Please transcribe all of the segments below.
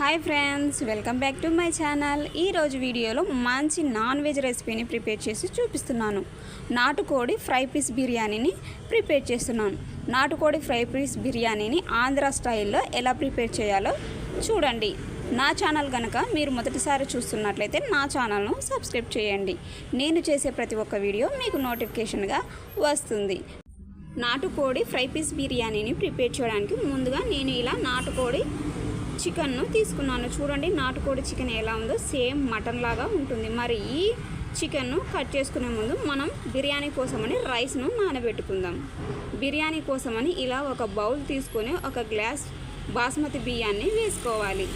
Hi friends welcome back to my channel. ఈరోజు వీడియోలో మంచి నాన్ వెజ్ రెసిపీని ప్రిపేర్ చేసి చూపిస్తున్నాను. నాటుకోడి ఫ్రై పీస్ బిర్యానీని ప్రిపేర్ చేస్తున్నాను. నాటుకోడి ఫ్రై పీస్ బిర్యానీని ఆంధ్ర స్టైల్లో ఎలా ప్రిపేర్ చేయాలో చూడండి. నా ఛానల్ కనుక మీరు మొదటిసారి చూస్తున్నట్లయితే నా ఛానల్ను సబ్స్క్రైబ్ చేయండి. నేను చేసే ప్రతి ఒక్క వీడియో మీకు నోటిఫికేషన్గా వస్తుంది. నాటుకోడి ఫ్రై పీస్ బిర్యానీని ప్రిపేర్ చేయడానికి ముందుగా నేను ఇలా నాటుకోడి చికెన్ను తీసుకున్నాను. చూడండి నాటుకోడి చికెన్ ఎలా ఉందో సేమ్ మటన్ లాగా ఉంటుంది. మరి ఈ చికెన్ను కట్ చేసుకునే ముందు మనం బిర్యానీ కోసమని రైస్ను నానబెట్టుకుందాం. బిర్యానీ కోసమని ఇలా ఒక బౌల్ తీసుకొని ఒక గ్లాస్ బాస్మతి బియ్యాన్ని వేసుకోవాలి.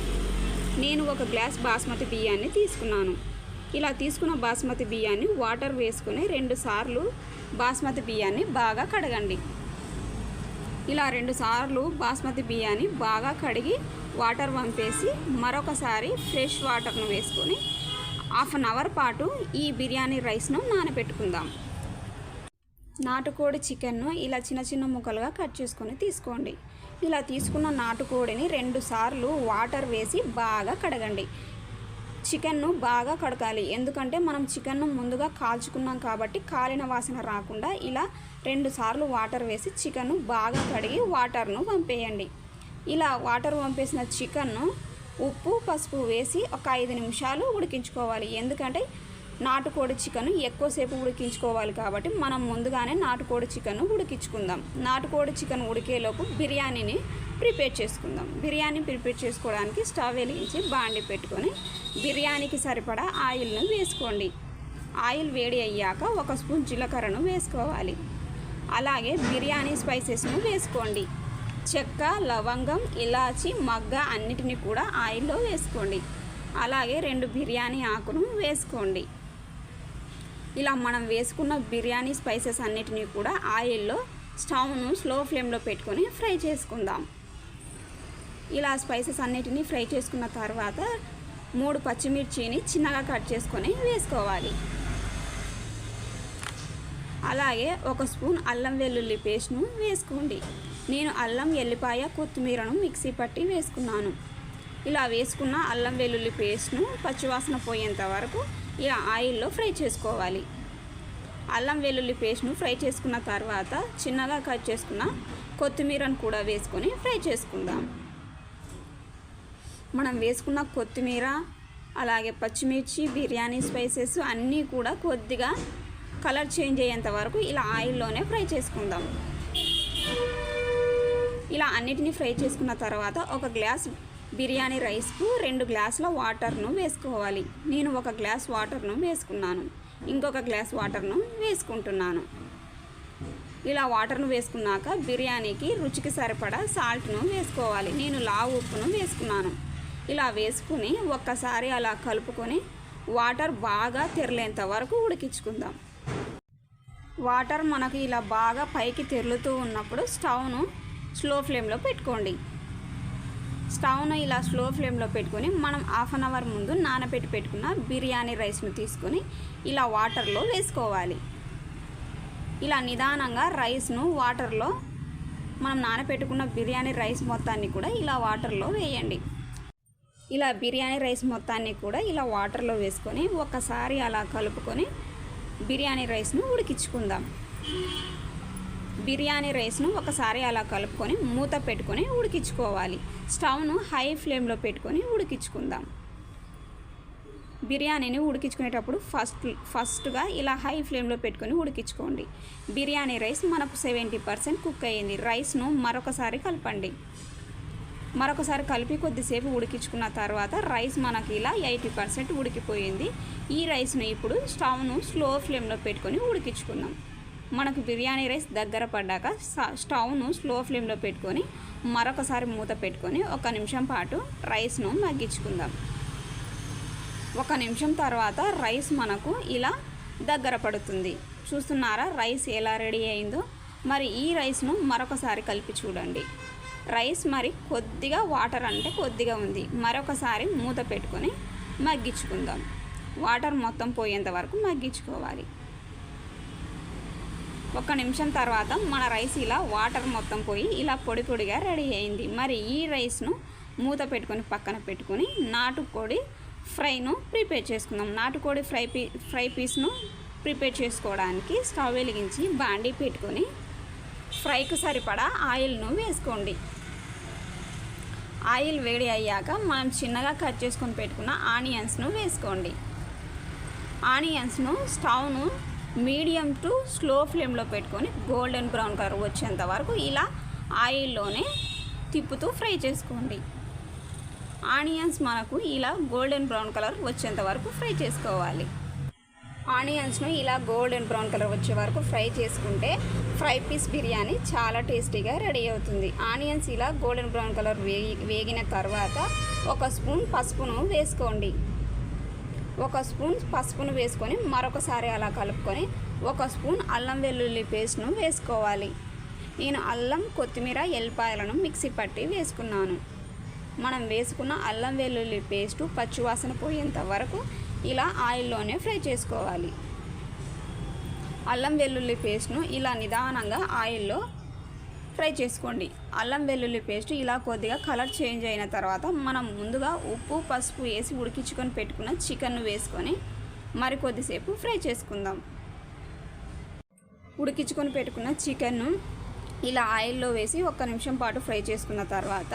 నేను ఒక గ్లాస్ బాస్మతి బియ్యాన్ని తీసుకున్నాను. ఇలా తీసుకున్న బాస్మతి బియ్యాన్ని వాటర్ వేసుకొని రెండు సార్లు బాస్మతి బియ్యాన్ని బాగా కడగండి. ఇలా రెండు సార్లు బాస్మతి బియ్యాన్ని బాగా కడిగి వాటర్ వంపేసి మరొకసారి ఫ్రెష్ వాటర్ను వేసుకొని హాఫ్ అన్ అవర్ పాటు ఈ బిర్యానీ రైస్ను నానబెట్టుకుందాం. నాటుకోడి చికెన్ను ఇలా చిన్న చిన్న ముక్కలుగా కట్ చేసుకొని తీసుకోండి. ఇలా తీసుకున్న నాటుకోడిని రెండు సార్లు వాటర్ వేసి బాగా కడగండి. చికెన్ను బాగా కడకాలి. ఎందుకంటే మనం చికెన్ను ముందుగా కాల్చుకున్నాం కాబట్టి కాలిన వాసన రాకుండా ఇలా రెండు సార్లు వాటర్ వేసి చికెన్ను బాగా కడిగి వాటర్ను పంపేయండి ఇలా వాటర్ పంపేసిన చికెన్ను ఉప్పు పసుపు వేసి ఒక ఐదు నిమిషాలు ఉడికించుకోవాలి. ఎందుకంటే నాటుకోడి చికెన్ ఎక్కువసేపు ఉడికించుకోవాలి కాబట్టి మనం ముందుగానే నాటుకోడి చికెన్ ఉడికించుకుందాం. నాటుకోడి చికెన్ ఉడికేలోపు బిర్యానీని ప్రిపేర్ చేసుకుందాం. బిర్యానీ ప్రిపేర్ చేసుకోవడానికి స్టవ్ వెలిగించి బాండి పెట్టుకొని బిర్యానీకి సరిపడా ఆయిల్ను వేసుకోండి. ఆయిల్ వేడి అయ్యాక ఒక స్పూన్ జీలకర్రను వేసుకోవాలి. అలాగే బిర్యానీ స్పైసెస్ను వేసుకోండి. చెక్క లవంగం ఇలాచి మగ్గ అన్నిటిని కూడా ఆయిల్లో వేసుకోండి. అలాగే రెండు బిర్యానీ ఆకును వేసుకోండి. ఇలా మనం వేసుకున్న బిర్యానీ స్పైసెస్ అన్నిటినీ కూడా ఆయిల్లో స్టవ్ను స్లో ఫ్లేమ్లో పెట్టుకొని ఫ్రై చేసుకుందాం. ఇలా స్పైసెస్ అన్నిటినీ ఫ్రై చేసుకున్న తర్వాత మూడు పచ్చిమిర్చిని చిన్నగా కట్ చేసుకొని వేసుకోవాలి. అలాగే ఒక స్పూన్ అల్లం వెల్లుల్లి పేస్ట్ను వేసుకోండి. నేను అల్లం ఎల్లిపాయ కొత్తిమీరను మిక్సీ పట్టి వేసుకున్నాను. ఇలా వేసుకున్న అల్లం వెల్లుల్లి పేస్ట్ను పచ్చివాసన పోయేంత వరకు ఇలా ఆయిల్లో ఫ్రై చేసుకోవాలి. అల్లం వెల్లుల్లి పేస్ట్ను ఫ్రై చేసుకున్న తర్వాత చిన్నగా కట్ చేసుకున్న కొత్తిమీరను కూడా వేసుకొని ఫ్రై చేసుకుందాం. మనం వేసుకున్న కొత్తిమీర అలాగే పచ్చిమిర్చి బిర్యానీ స్పైసెస్ అన్నీ కూడా కొద్దిగా కలర్ చేంజ్ అయ్యేంత వరకు ఇలా ఆయిల్లోనే ఫ్రై చేసుకుందాం. ఇలా అన్నిటినీ ఫ్రై చేసుకున్న తర్వాత ఒక గ్లాస్ బిర్యానీ రైస్కు రెండు గ్లాసుల వాటర్ను వేసుకోవాలి. నేను ఒక గ్లాస్ వాటర్ను వేసుకున్నాను. ఇంకొక గ్లాస్ వాటర్ను వేసుకుంటున్నాను. ఇలా వాటర్ను వేసుకున్నాక బిర్యానీకి రుచికి సరిపడా సాల్ట్ను వేసుకోవాలి. నేను లావు ఉప్పును వేసుకున్నాను. ఇలా వేసుకుని ఒక్కసారి అలా కలుపుకొని వాటర్ బాగా తెరలేంత వరకు ఉడికించుకుందాం. వాటర్ మనకు ఇలా బాగా పైకి తెరులుతూ ఉన్నప్పుడు స్టవ్ను స్లో ఫ్లేమ్లో పెట్టుకోండి. స్టవ్ను ఇలా స్లో ఫ్లేమ్లో పెట్టుకొని మనం హాఫ్ అన్ అవర్ ముందు నానబెట్టి పెట్టుకున్న బిర్యానీ రైస్ను తీసుకొని ఇలా వాటర్లో వేసుకోవాలి. ఇలా నిదానంగా రైస్ను వాటర్లో మనం నానబెట్టుకున్న బిర్యానీ రైస్ మొత్తాన్ని కూడా ఇలా వాటర్లో వేయండి. ఇలా బిర్యానీ రైస్ మొత్తాన్ని కూడా ఇలా వాటర్లో వేసుకొని ఒకసారి అలా కలుపుకొని బిర్యానీ రైస్ను ఉడికించుకుందాం. బిర్యానీ రైస్ను ఒకసారి అలా కలుపుకొని మూత పెట్టుకొని ఉడికించుకోవాలి. స్టవ్ను హై ఫ్లేమ్లో పెట్టుకొని ఉడికించుకుందాం. బిర్యానీని ఉడికించుకునేటప్పుడు ఫస్ట్ ఫస్ట్గా ఇలా హై ఫ్లేమ్లో పెట్టుకొని ఉడికించుకోండి. బిర్యానీ రైస్ మనకు సెవెంటీ పర్సెంట్ కుక్ అయ్యింది. రైస్ను మరొకసారి కలపండి. మరొకసారి కలిపి కొద్దిసేపు ఉడికించుకున్న తర్వాత రైస్ మనకి ఇలా ఎయిటీ పర్సెంట్ ఉడికిపోయింది. ఈ రైస్ను ఇప్పుడు స్టవ్ను స్లో ఫ్లేమ్లో పెట్టుకొని ఉడికించుకుందాం. మనకు బిర్యానీ రైస్ దగ్గర పడ్డాక స్టవ్ను స్లో ఫ్లేమ్లో పెట్టుకొని మరొకసారి మూత పెట్టుకొని ఒక నిమిషం పాటు రైస్ను మగ్గించుకుందాం. ఒక నిమిషం తర్వాత రైస్ మనకు ఇలా దగ్గర పడుతుంది. చూస్తున్నారా రైస్ ఎలా రెడీ అయిందో? మరి ఈ రైస్ను మరొకసారి కలిపి చూడండి. రైస్ మరి కొద్దిగా వాటర్ అంటే కొద్దిగా ఉంది. మరొకసారి మూత పెట్టుకొని మగ్గించుకుందాం. వాటర్ మొత్తం పోయేంత వరకు మగ్గించుకోవాలి. ఒక నిమిషం తర్వాత మన రైస్ ఇలా వాటర్ మొత్తం పోయి ఇలా పొడి పొడిగా రెడీ అయింది. మరి ఈ రైస్ను మూత పెట్టుకొని పక్కన పెట్టుకొని నాటుకోడి ఫ్రైను ప్రిపేర్ చేసుకుందాం. నాటుకోడి ఫ్రై పీ ఫ్రై పీస్ను ప్రిపేర్ చేసుకోవడానికి స్టవ్ వెలిగించి బాండీ పెట్టుకొని ఫ్రైకి సరిపడా ఆయిల్ను వేసుకోండి. ఆయిల్ వేడి అయ్యాక మనం చిన్నగా కట్ చేసుకొని పెట్టుకున్న ఆనియన్స్ను వేసుకోండి. ఆనియన్స్ను స్టవ్ను మీడియం టు స్లో ఫ్లేమ్లో పెట్టుకొని గోల్డెన్ బ్రౌన్ కలర్ వచ్చేంత వరకు ఇలా ఆయిల్లోనే తిప్పుతూ ఫ్రై చేసుకోండి. ఆనియన్స్ మనకు ఇలా గోల్డెన్ బ్రౌన్ కలర్ వచ్చేంత వరకు ఫ్రై చేసుకోవాలి. ఆనియన్స్ను ఇలా గోల్డెన్ బ్రౌన్ కలర్ వచ్చే వరకు ఫ్రై చేసుకుంటే ఫ్రై పీస్ బిర్యానీ చాలా టేస్టీగా రెడీ అవుతుంది. ఆనియన్స్ ఇలా గోల్డెన్ బ్రౌన్ కలర్ వేగి వేగిన తర్వాత ఒక స్పూన్ పసుపును వేసుకోండి. ఒక స్పూన్ పసుపును వేసుకొని మరొకసారి అలా కలుపుకొని ఒక స్పూన్ అల్లం వెల్లుల్లి పేస్ట్ను వేసుకోవాలి. నేను అల్లం కొత్తిమీర ఎల్లిపాయలను మిక్సీ పట్టి వేసుకున్నాను. మనం వేసుకున్న అల్లం వెల్లుల్లి పేస్టు పచ్చివాసన పోయేంత వరకు ఇలా ఆయిల్లోనే ఫ్రై చేసుకోవాలి. అల్లం వెల్లుల్లి పేస్ట్ను ఇలా నిదానంగా ఆయిల్లో ఫ్రై చేసుకోండి. అల్లం వెల్లుల్లి పేస్ట్ ఇలా కొద్దిగా కలర్ చేంజ్ అయిన తర్వాత మనం ముందుగా ఉప్పు పసుపు వేసి ఉడికించుకొని పెట్టుకున్న చికెన్ను వేసుకొని మరి కొద్దిసేపు ఫ్రై చేసుకుందాం. ఉడికించుకొని పెట్టుకున్న చికెన్ను ఇలా ఆయిల్లో వేసి ఒక్క నిమిషం పాటు ఫ్రై చేసుకున్న తర్వాత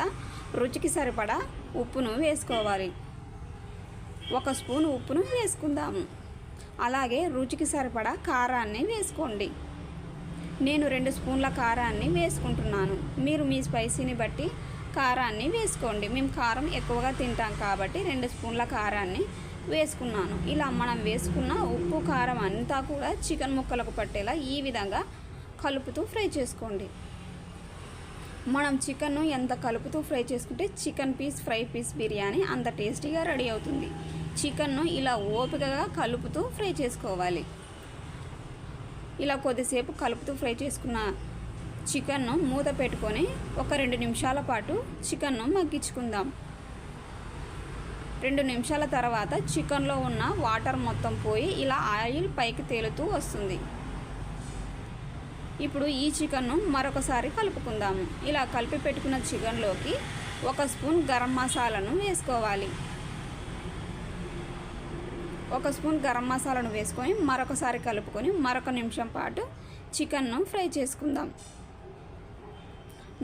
రుచికి సరిపడా ఉప్పును వేసుకోవాలి. ఒక స్పూన్ ఉప్పును వేసుకుందాము. అలాగే రుచికి సరిపడా కారాన్ని వేసుకోండి. నేను రెండు స్పూన్ల కారాన్ని వేసుకుంటున్నాను. మీరు మీ స్పైసీని బట్టి కారాన్ని వేసుకోండి. మేము కారం ఎక్కువగా తింటాం కాబట్టి రెండు స్పూన్ల కారాన్ని వేసుకున్నాను. ఇలా మనం వేసుకున్న ఉప్పు కారం అంతా కూడా చికెన్ ముక్కలకు పట్టేలా ఈ విధంగా కలుపుతూ ఫ్రై చేసుకోండి. మనం చికెన్ను ఎంత కలుపుతూ ఫ్రై చేసుకుంటే chicken piece fry piece biryani అంత టేస్టీగా రెడీ అవుతుంది. చికెన్ను ఇలా ఓపికగా కలుపుతూ ఫ్రై చేసుకోవాలి. ఇలా కొద్దిసేపు కలుపుతూ ఫ్రై చేసుకున్న చికెన్ను మూత పెట్టుకొని ఒక రెండు నిమిషాల పాటు చికెన్ను మగ్గించుకుందాం. రెండు నిమిషాల తర్వాత చికెన్లో ఉన్న వాటర్ మొత్తం పోయి ఇలా ఆయిల్ పైకి తేలుతూ వస్తుంది. ఇప్పుడు ఈ చికెన్ను మరొకసారి కలుపుకుందాము. ఇలా కలిపి పెట్టుకున్న చికెన్లోకి ఒక స్పూన్ గరం మసాలాను వేసుకోవాలి. ఒక స్పూన్ గరం మసాలాను వేసుకొని మరొకసారి కలుపుకొని మరొక నిమిషం పాటు చికెన్ను ఫ్రై చేసుకుందాం.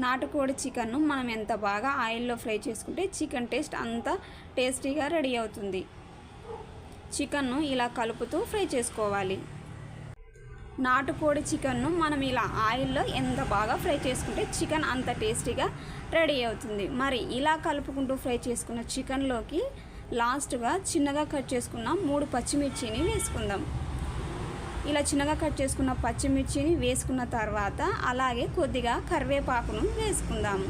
నాటుకోడి చికెన్ను మనం ఎంత బాగా ఆయిల్లో ఫ్రై చేసుకుంటే చికెన్ టేస్ట్ అంత టేస్టీగా రెడీ అవుతుంది. చికెన్ను ఇలా కలుపుతూ ఫ్రై చేసుకోవాలి. నాటుకోడి చికెన్ను మనం ఇలా ఆయిల్లో ఎంత బాగా ఫ్రై చేసుకుంటే చికెన్ అంత టేస్టీగా రెడీ అవుతుంది. మరి ఇలా కలుపుకుంటూ ఫ్రై చేసుకున్న చికెన్లోకి లాస్ట్గా చిన్నగా కట్ చేసుకున్న మూడు పచ్చిమిర్చిని వేసుకుందాం. ఇలా చిన్నగా కట్ చేసుకున్న పచ్చిమిర్చిని వేసుకున్న తర్వాత అలాగే కొద్దిగా కరివేపాకును వేసుకుందాము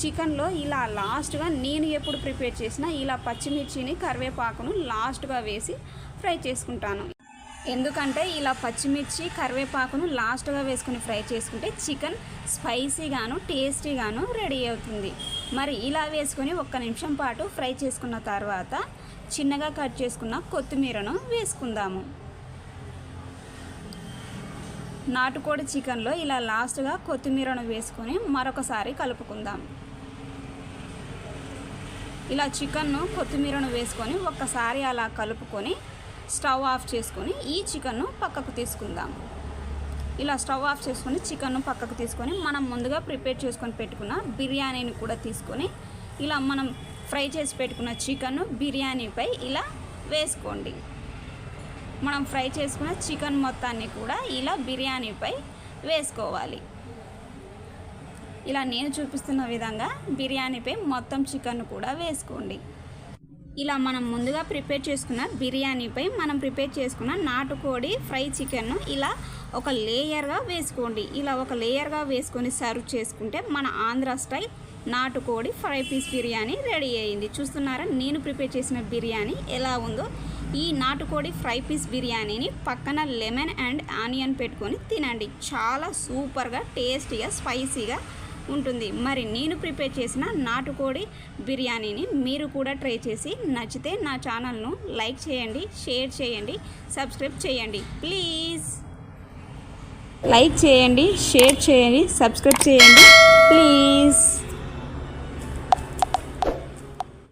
చికెన్లో ఇలా లాస్ట్గా నేను ఎప్పుడు ప్రిపేర్ చేసినా ఇలా పచ్చిమిర్చిని కరివేపాకును లాస్ట్గా వేసి ఫ్రై చేసుకుంటాను. ఎందుకంటే ఇలా పచ్చిమిర్చి కరివేపాకును లాస్ట్గా వేసుకుని ఫ్రై చేసుకుంటే చికెన్ స్పైసీగాను టేస్టీగాను రెడీ అవుతుంది. మరి ఇలా వేసుకొని ఒక్క నిమిషం పాటు ఫ్రై చేసుకున్న తర్వాత చిన్నగా కట్ చేసుకున్న కొత్తిమీరను వేసుకుందాము. నాటుకోడి చికెన్లో ఇలా లాస్ట్గా కొత్తిమీరను వేసుకొని మరొకసారి కలుపుకుందాం. ఇలా చికెన్ను కొత్తిమీరను వేసుకొని ఒక్కసారి అలా కలుపుకొని స్టవ్ ఆఫ్ చేసుకొని ఈ చికెన్ను పక్కకు తీసుకుందాం. ఇలా స్టవ్ ఆఫ్ చేసుకొని చికెన్ను పక్కకు తీసుకొని మనం ముందుగా ప్రిపేర్ చేసుకొని పెట్టుకున్న బిర్యానీని కూడా తీసుకొని ఇలా మనం ఫ్రై చేసి పెట్టుకున్న చికెన్ను బిర్యానీపై ఇలా వేసుకోండి. మనం ఫ్రై చేసుకున్న చికెన్ మొత్తాన్ని కూడా ఇలా బిర్యానీపై వేసుకోవాలి. ఇలా నేను చూపిస్తున్న విధంగా బిర్యానీపై మొత్తం చికెన్ కూడా వేసుకోండి. ఇలా మనం ముందుగా ప్రిపేర్ చేసుకున్న బిర్యానీపై మనం ప్రిపేర్ చేసుకున్న నాటుకోడి ఫ్రై చికెన్ను ఇలా ఒక లేయర్గా వేసుకోండి. ఇలా ఒక లేయర్గా వేసుకొని సర్వ్ చేసుకుంటే మన ఆంధ్ర స్టైల్ నాటుకోడి ఫ్రై పీస్ బిర్యానీ రెడీ అయ్యింది చూస్తున్నారా? నేను ప్రిపేర్ చేసిన బిర్యానీ ఎలా ఉందో. ఈ నాటుకోడి ఫ్రై పీస్ బిర్యానీని పక్కన లెమన్ అండ్ ఆనియన్ పెట్టుకొని తినండి. చాలా సూపర్గా టేస్టీగా స్పైసీగా ఉంటుంది. మరి నేను ప్రిపేర్ చేసిన నాటుకోడి బిర్యానీని మీరు కూడా ట్రై చేసి నచ్చితే నా ఛానల్ను లైక్ చేయండి షేర్ చేయండి సబ్స్క్రైబ్ చేయండి. ప్లీజ్. లైక్ చేయండి షేర్ చేయండి సబ్స్క్రైబ్ చేయండి. ప్లీజ్.